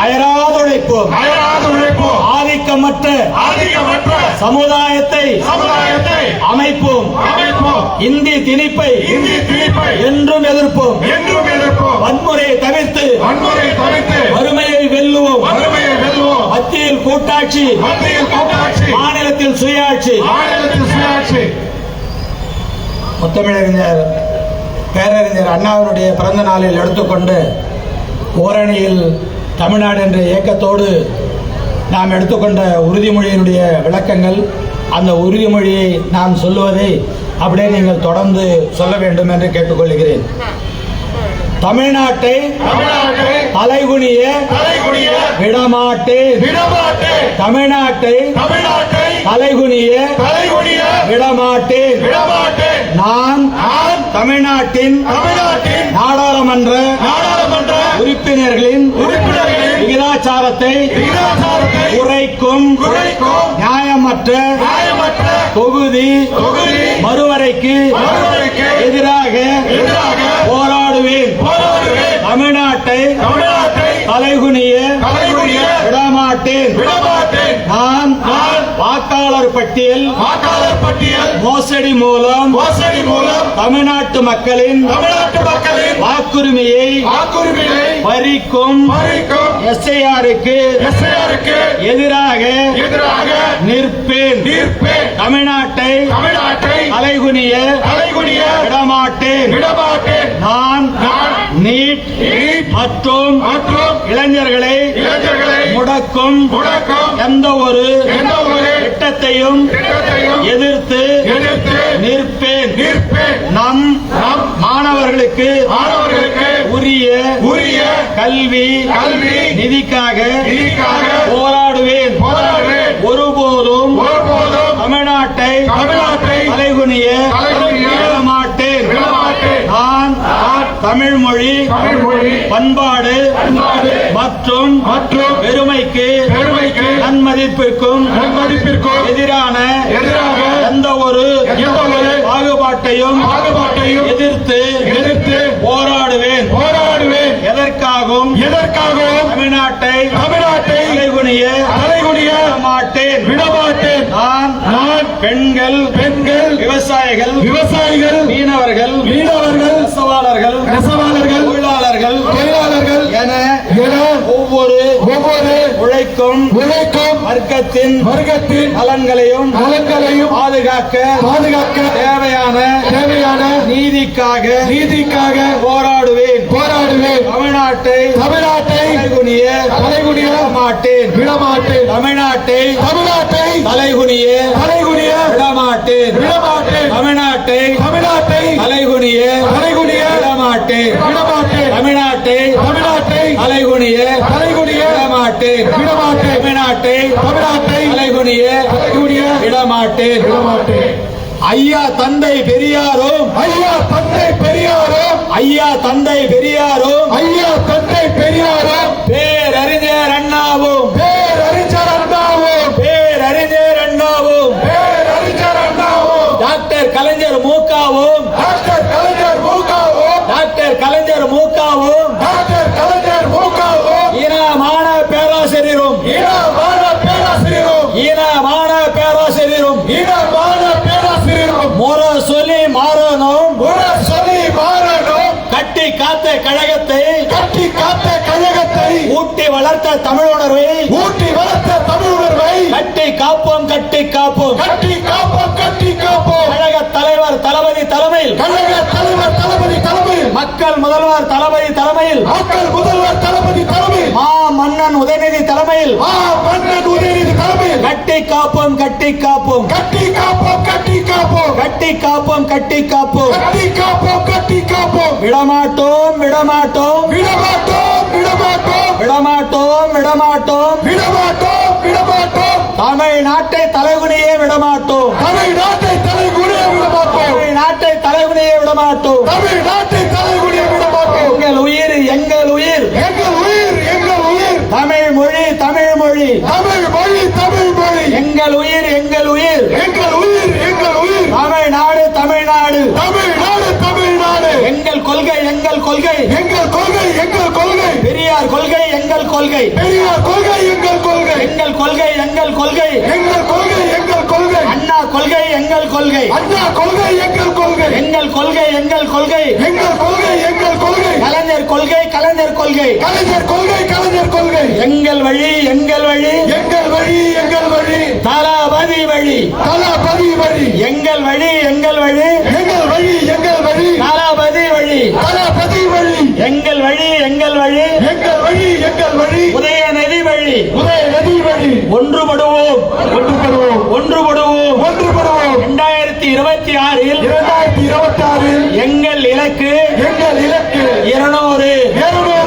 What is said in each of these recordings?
அயராது உழைப்போம் அயராது உழைப்போம் ஆதிக்கமற்ற ஆதிக்கமற்ற சமுதாயத்தை சமுதாயத்தை அமைப்போம் அமைப்போம் இந்தி திணிப்பை இந்தி திணிப்பை என்றும் எதிர்ப்போம். என்றும் எதிர்ப்போம். வன்முறையை தவிர்த்து வன்முறை தவிர்த்து வறுமையை வெல்லுவோம். வறுமையை வெல்வோம் மத்தியில் கூட்டாட்சி மத்தியில் கூட்டாட்சி. மாநிலத்தில் சுயாட்சி. மாநிலத்தில் சுயாட்சி. முத்தமிழறிஞர் பேரறிஞர் அண்ணாவினுடைய பிறந்த நாளில் எடுத்துக்கொண்டு ஓரணியில் தமிழ்நாடு என்ற இயக்கத்தோடு நாம் எடுத்துக்கொண்ட உறுதிமொழியினுடைய விளக்கங்கள் அந்த உறுதிமொழியை நான் சொல்லுவதை அப்படியே நீங்கள் தொடர்ந்து சொல்ல வேண்டும் என்று கேட்டுக்கொள்கிறேன். தமிழ்நாட்டை தலைகுனிய விடமாட்டேன். தமிழ்நாட்டை தலைகுனிய தலைகுனிய விடமாட்டேன். விடமாட்டேன். நான் நான் தமிழ்நாட்டின் தமிழ்நாட்டின் நாடாளுமன்ற நாடாளுமன்ற உறுப்பினர்களின் உறுப்பினர்களின் விகிதாச்சாரத்தை விகிதாச்சாரத்தை குறைக்கும் குறைக்கும் நியாயமற்ற நியாயமற்ற தொகுதி தொகுதி மறுவரைக்கு மறுவரைக்கு எதிராக எதிராக போராடுவேன். போராடுவேன். தமிழ்நாட்டை தமிழ்நாட்டை தலைகுனிய தலைகுனிய விடமாட்டேன். விடமாட்டேன். நான் நான் வாக்காளர் பட்டியல் வாக்காளர் பட்டியல் மோசடி மூலம் மோசடி மூலம் தமிழ்நாட்டு மக்களின் தமிழ்நாட்டு மக்களின் வாக்குரிமையை வாக்குரிமையை பறிக்கும் பறிக்கும் எஸ்ஐஆருக்கு எஸ்ஐஆருக்கு எதிராக எதிராக நிற்பேன். தீர்ப்பேன் தமிழ்நாட்டை தமிழ்நாட்டை தலைகுனிய தலைகுனிய விடமாட்டேன். விடமாட்டேன். நான் நீட் மற்றும் இளைஞர்களை முடக்கும் எந்த ஒரு திட்டத்தையும் எதிர்த்து நிற்பேன். நம் மாணவர்களுக்கு உரிய உரிய கல்வி கல்வி நிதிக்காக போராடுவேன். ஒருபோதும் தமிழ்நாட்டை தமிழ்நாட்டை தலைகுனிய தமிழ் மொழி பண்பாடு மற்றும் மற்றும் பெருமைக்கு பெருமைக்கு நன்மதிப்பிற்கும் நன்மதிப்பிற்கும் எதிரான எதிராக எந்த ஒரு பாகுபாட்டையும் பாகுபாட்டையும் எதிர்த்து எதிர்த்து போராடுவேன். போராடுவேன். எதற்காகவும் எதற்காகவும் தமிழ்நாட்டை தமிழ்நாட்டை தலைகுனிய தலைகுனிய மாட்டேன் விடமாட்டேன். நான் நான் பெண்கள் பெண்கள் விவசாயிகள் விவசாயிகள் மீனவர்கள் மீனவர்கள் உழைக்கும் உழைக்கும் வர்க்கத்தின் வர்க்கத்தின் நலன்களையும் நலன்களையும் பாதுகாக்க பாதுகாக்க தேவையான தேவையான நீதிக்காக நீதிக்காக போராடுவேன். போராடுவேன். தமிழ்நாட்டை தமிழ்நாட்டை தலைகுனிய தலைகுனிய மாட்டேன் விடமாட்டேன். தமிழ்நாட்டை தமிழ்நாட்டை தலைகுனிய தலைகுனிய விடமாட்டேன். விடமாட்டேன். தமிழ்நாட்டை தமிழ்நாட்டை தலைகுனிய தலைகுனிய விடமாட்டேன் விடமாட்டேன் தமிழ்நாட்டை தமிழ்நாட்டை தலைகுனிய தலைகுனிய விடமாட்டேன் விடமாட்டேன் தமிழ்நாட்டை தமிழ்நாட்டை தலைகுனிய தலைகுனிய விடமாட்டேன் விடமாட்டேன் ஐயா தந்தை பெரியாரும் ஐயா தந்தை பெரியாரும் ஐயா தந்தை பெரியாரும் ஐயா தந்தை பெரியாரும் பேரறிஞர் அண்ணாவும் பேரறிஞர் அண்ணாவும் பேரறிஞர் அண்ணாவும் பேரறிஞர் அண்ணாவும் டாக்டர் கலைஞர் மூக்காவும் டாக்டர் கலைஞர் மூகாவும் டாக்டர் கலைஞர் மூக்காவும் டாக்டர் கலைஞர் மூகாவும் ஈனமான பேராசிரியரும் இனமான பேராசிரியரும் ஈனமான பேராசிரியரும் இனமான பேராசிரியரும் முற சொல்லி மாறணும் உர சொல்லி மாறணும் கட்டி காத்த கழகத்தை கட்டி காத்த கழகத்தை ஊட்டி வளர்த்த தமிழ் உணர்வை ஊட்டி வளர்த்த தமிழ் உணர்வை கட்டி காப்போம் கட்டி காப்போம். கட்டி காப்போம் கட்டி காப்போம். கழக தலைவர் தளபதி தலைமையில் கழக தலைவர் தளபதி முதல்வர் தளபதி தலைமையில். மக்கள் முதல்வர் தளபதி தலைமையில். மா மன்னன் உதயநிதி தலைமையில். மா மன்னன் உதயநிதி தலைமையில். கட்டி காப்போம் கட்டி காப்போம். கட்டி காப்போம் கட்டி காப்போம். கட்டி காப்போம் கட்டி காப்போம். கட்டி காப்போம் கட்டி காப்போம். விடமாட்டோம் விடமாட்டோம். விடமாட்டோம் விடமாட்டோம். விடமாட்டோம் விடமாட்டோம். விடமாட்டோம் விடமாட்டோம். தமிழ்நாட்டை தலைகுனியே விடமாட்டோம். தமிழ்நாட்டை தலைகுனிய விடமாட்டோம். தமிழ்நாட்டை தலைகுனியே விடமாட்டோம். தமிழ்நாட்டை விடமாட்டோம் எங்கள் உயிர் எங்கள் உயிர். எங்கள் உயிர் எங்கள் உயிர். தமிழ் மொழி தமிழ் மொழி. தமிழ் மொழி தமிழ் மொழி. எங்கள் உயிர் எங்கள் உயிர். எங்கள் உயிர் எங்கள் உயிர். தமிழ்நாடு தமிழ்நாடு. தமிழ்நாடு தமிழ்நாடு. எங்கள் கொள்கை எங்கள் கொள்கை. எங்கள் கொள்கை எங்கள் கொள்கை. பெரியார் கொள்கை எங்கள் கொள்கை. பெரியார் கொள்கை எங்கள் கொள்கை. எங்கள் கொள்கை எங்கள் கொள்கை. எங்கள் கொள்கை எங்கள் கொள்கை. அண்ணா கொள்கை எங்கள் கொள்கை. அண்ணா கொள்கை எங்கள் கொள்கை. எங்கள் கொள்கை எங்கள் கொள்கை. எங்கள் கொள்கை எங்கள் கொள்கை கலைஞர் கொள்கை கலைஞர் கொள்கை. கலைஞர் கொள்கை கலைஞர் கொள்கை. எங்கள் வழி எங்கள் வழி. எங்கள் வழி எங்கள் வழி. தளபதி வழி. தளபதி வழி. எங்கள் வழி எங்கள் வழி. எங்கள் வழி எங்கள் வழி. தளபதி வழி. தளபதி வழி. எங்கள் வழி எங்கள் வழி. எங்கள் வழி எங்கள் வழி. உதயநிதி வழி. உதய நதி வழி. ஒன்றுபடுவோம். இலக்கு எங்கள் இலக்கு இருநூறு. இருநூறு.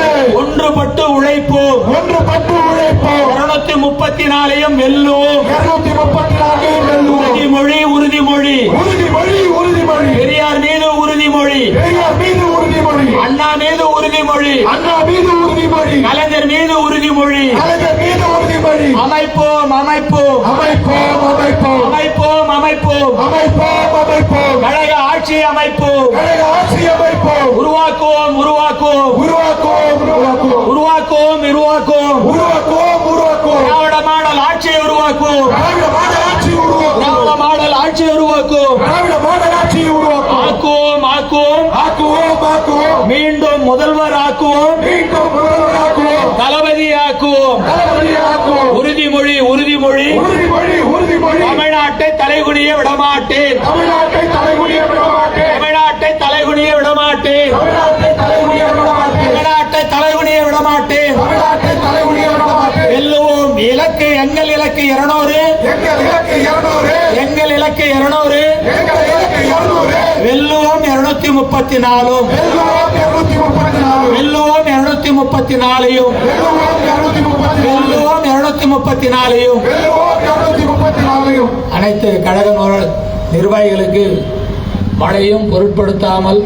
ஒன்றுபட்டு உழைப்போம் ஒன்றுபட்டு உழைப்போம் இருநூத்தி முப்பத்தி நாலையும் வெல்லுவோம் இருநூத்தி முப்பத்தி நான்கு வெல்லுவோம் உறுதிமொழி உறுதிமொழி. உறுதிமொழி உறுதிமொழி. பெரியார் மீது உறுதிமொழி. பெரியார் மீது உறுதிமொழி. அண்ணா மீது உறுதிமொழி. அண்ணா மீது உறுதிமொழி. கலைஞர் மீது உறுதிமொழி. கலைஞர் மீது உறுதிமொழி அமைப்போம் அமைப்போம். அமைப்போம் அமைப்போம். அமைப்போம் அமைப்போம். அமைப்போம் அமைப்போம். கழக ஆட்சி அமைப்போம். கழக ஆட்சி அமைப்போம். உருவாக்குவோம் உருவாக்குவோம். உருவாக்குவோம் உருவாக்குவோம். உருவாக்குவோம் உருவாக்குவோம். உருவாக்குவோம் உருவாக்குவோம். திராவிட மாடல் ஆட்சியை உருவாக்குவோம். திராவிட மாடல் ஆட்சி உருவாக்குவோம். திராவிட மாடல் ஆட்சியை உருவாக்குவோம். திராவிட மாடல் ஆட்சியை உருவாக்குவோம். ஆக்குவோம் ஆக்குவோம். ஆக்குவோம் ஆக்குவோம். மீண்டும் முதல்வர் ஆக்குவோம். மீண்டும் முதல்வராக்குவோம் தளபதியாக்குவோம் உறுதிமொழி உறுதிமொழி. தமிழ்நாட்டை தலைகுனிய விடமாட்டேன். தமிழ்நாட்டை தலைகுனிய விடமாட்டேன். தமிழ்நாட்டை தலைகுனிய விடமாட்டேன். தமிழ்நாட்டை தலைகுனிய விடமாட்டேன். வெல்லுவோம். இலக்கு எங்கள் இலக்கு இருநூறு. எங்கள் இலக்கு இருநூறு. வெல்லுவோம். இருநூத்தி முப்பத்தி நாலும் முப்பத்தி நாலையும். வெல்லுவோம் இருநூத்தி முப்பத்தி நாலு முப்பத்தி நாலையும். அனைத்து கழக நிர்வாகிகளுக்கு மழையும் பொருட்படுத்தாமல்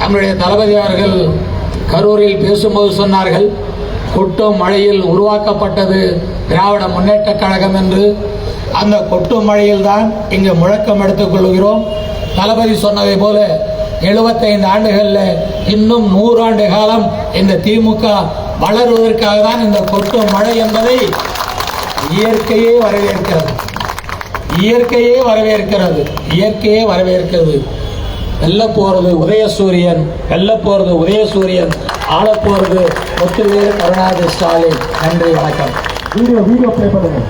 நம்முடைய தளபதி அவர்கள் கரூரில் பேசும்போது சொன்னார்கள் கொட்டும் மழையில் உருவாக்கப்பட்டது திராவிட முன்னேற்ற கழகம் என்று. அந்த கொட்டும் மழையில் தான் இங்கு முழக்கம் எடுத்துக் கொள்கிறோம் தளபதி சொன்னதை போல எழுபத்தைந்து ஆண்டுகளில் இன்னும் நூறாண்டு காலம் இந்த திமுக வளருவதற்காக தான் இந்த கொட்டும் மழை என்பதை இயற்கையே வரவேற்கிறது. இயற்கையே வரவேற்கிறது. இயற்கையே வரவேற்கிறது. வெல்ல போறது உதயசூரியன் வெல்ல போறது உதயசூரியன் ஆள போறது முத்துவேல் கருணாநிதி ஸ்டாலின். நன்றி வணக்கம். வீடியோ வீடியோ ப்ளே பண்ணுங்க.